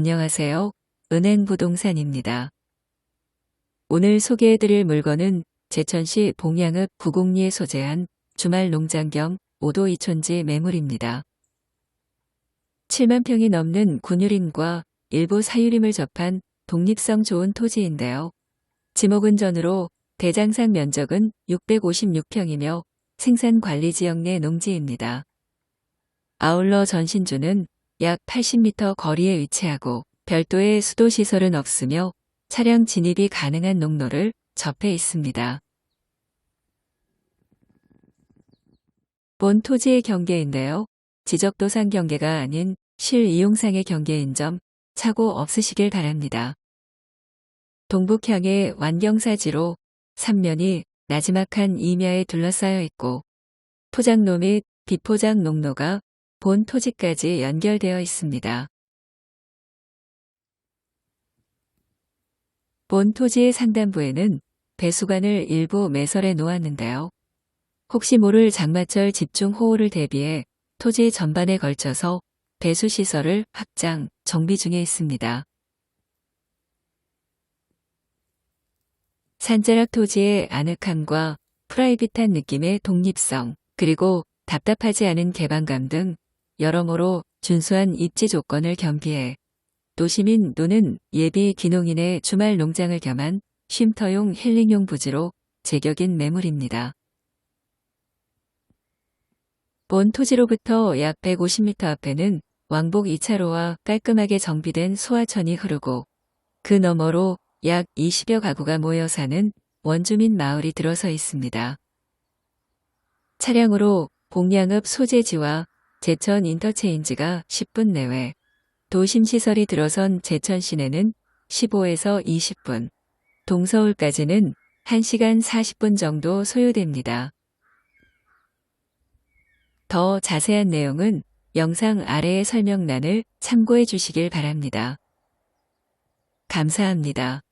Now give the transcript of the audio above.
안녕하세요. 은행 부동산입니다. 오늘 소개해드릴 물건은 제천시 봉양읍 구곡리에 소재한 주말 농장 겸 5도 2촌지 매물입니다. 7만 평이 넘는 군유림과 일부 사유림을 접한 독립성 좋은 토지인데요. 지목은 전으로 대장상 면적은 656평이며 생산관리지역 내 농지입니다. 아울러 전신주는 약 80m 거리에 위치하고 별도의 수도시설은 없으며 차량 진입이 가능한 농로를 접해 있습니다. 본 토지의 경계인데요. 지적도상 경계가 아닌 실이용상의 경계인 점 차고 없으시길 바랍니다. 동북향의 완경사지로 삼면이 나지막한 이면에 둘러싸여 있고 포장로 및 비포장 농로가 본 토지까지 연결되어 있습니다. 본 토지의 상단부에는 배수관을 일부 매설해 놓았는데요. 혹시 모를 장마철 집중 호우를 대비해 토지 전반에 걸쳐서 배수시설을 확장, 정비 중에 있습니다. 산자락 토지의 아늑함과 프라이빗한 느낌의 독립성, 그리고 답답하지 않은 개방감 등 여러모로 준수한 입지 조건을 겸비해 도시민 또는 예비 귀농인의 주말 농장을 겸한 쉼터용 힐링용 부지로 제격인 매물입니다. 본 토지로부터 약 150m 앞에는 왕복 2차로와 깔끔하게 정비된 소하천이 흐르고 그 너머로 약 20여 가구가 모여 사는 원주민 마을이 들어서 있습니다. 차량으로 봉양읍 소재지와 제천 인터체인지가 10분 내외, 도심시설이 들어선 제천 시내는 15에서 20분, 동서울까지는 1시간 40분 정도 소요됩니다. 더 자세한 내용은 영상 아래의 설명란을 참고해 주시길 바랍니다. 감사합니다.